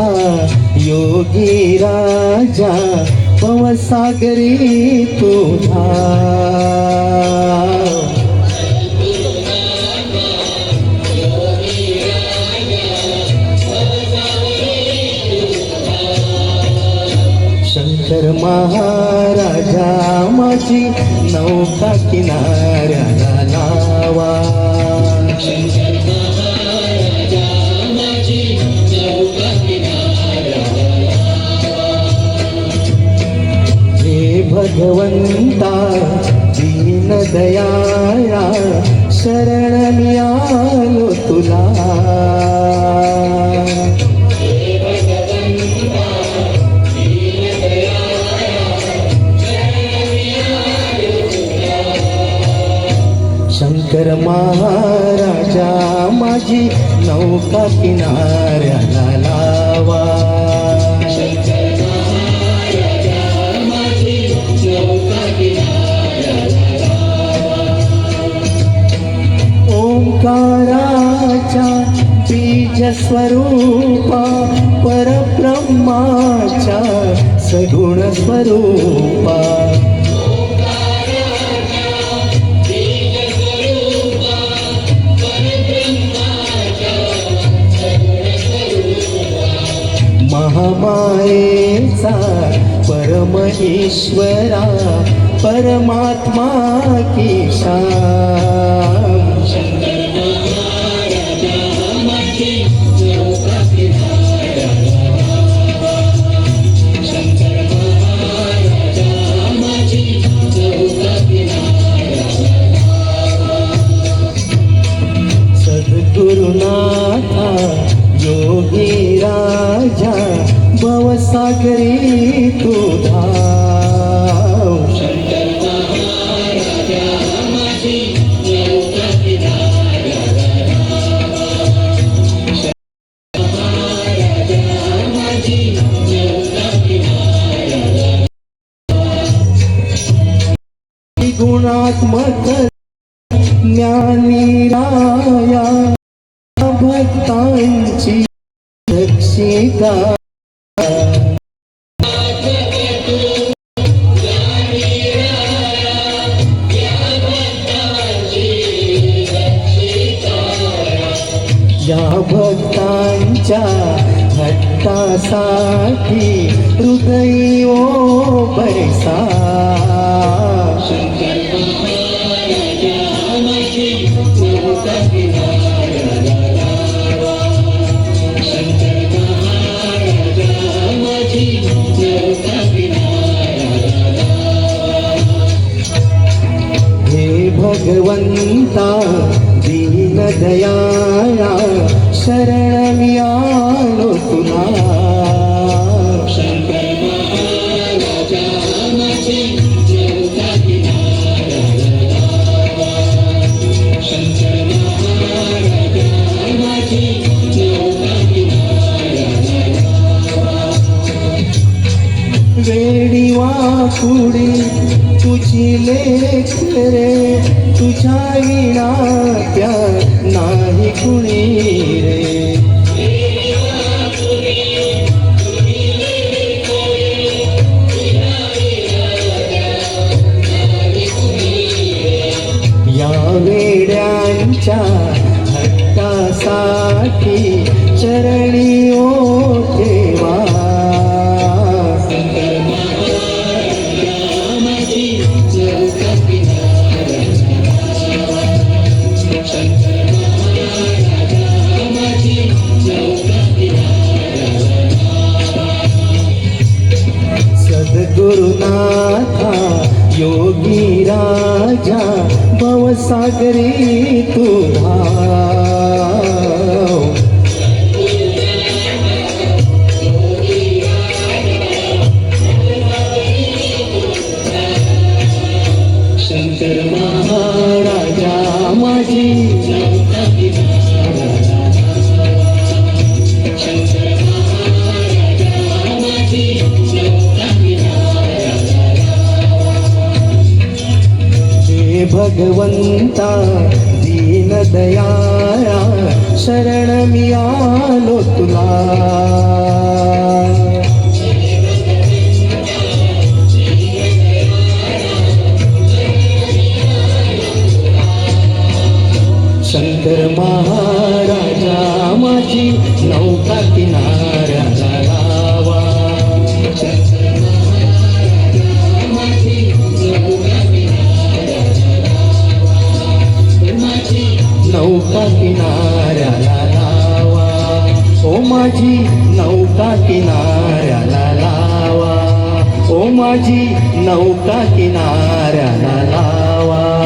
हा योगी राजा पवसागरी तुझा शंकर महाराजा माझी नौका किनाऱ्याला लावा. हे भगवंता दीन दयाळा शरण आलो तुला. शंकर महाराजा माझी नौका किनाऱ्याला स्वरूपा परब्रह्माच्या सगुण स्वरूपा. महामायेचा परमहेश्वरा परमात्मा किशा गुरुनाथा योगी राजा भवसागरी तुझा गुणात्मक ज्ञानी राया। भक्तांची रक्षिता या भक्तांच्या भक्तासाठी हृदय ओ बरसा. दयाळा शरण मी आलो तुला. वेडी वाकुडी तुझी लेख रे. तुझ्या विणा त्या नाही कुणी रे. या वेड्यांच्या हक्कासाठी चरणी गुरुनाथा योगी राजा भवसागरी तुधा शंकर महाराजा माझी. भगवंता दीनदयाळा शरण मिळालो तुला. शंकर महाराजा माझी नौका किनार. ओ माझी नौका किनाऱ्याला लावा. ओ माझी नौका किनाऱ्याला लावा.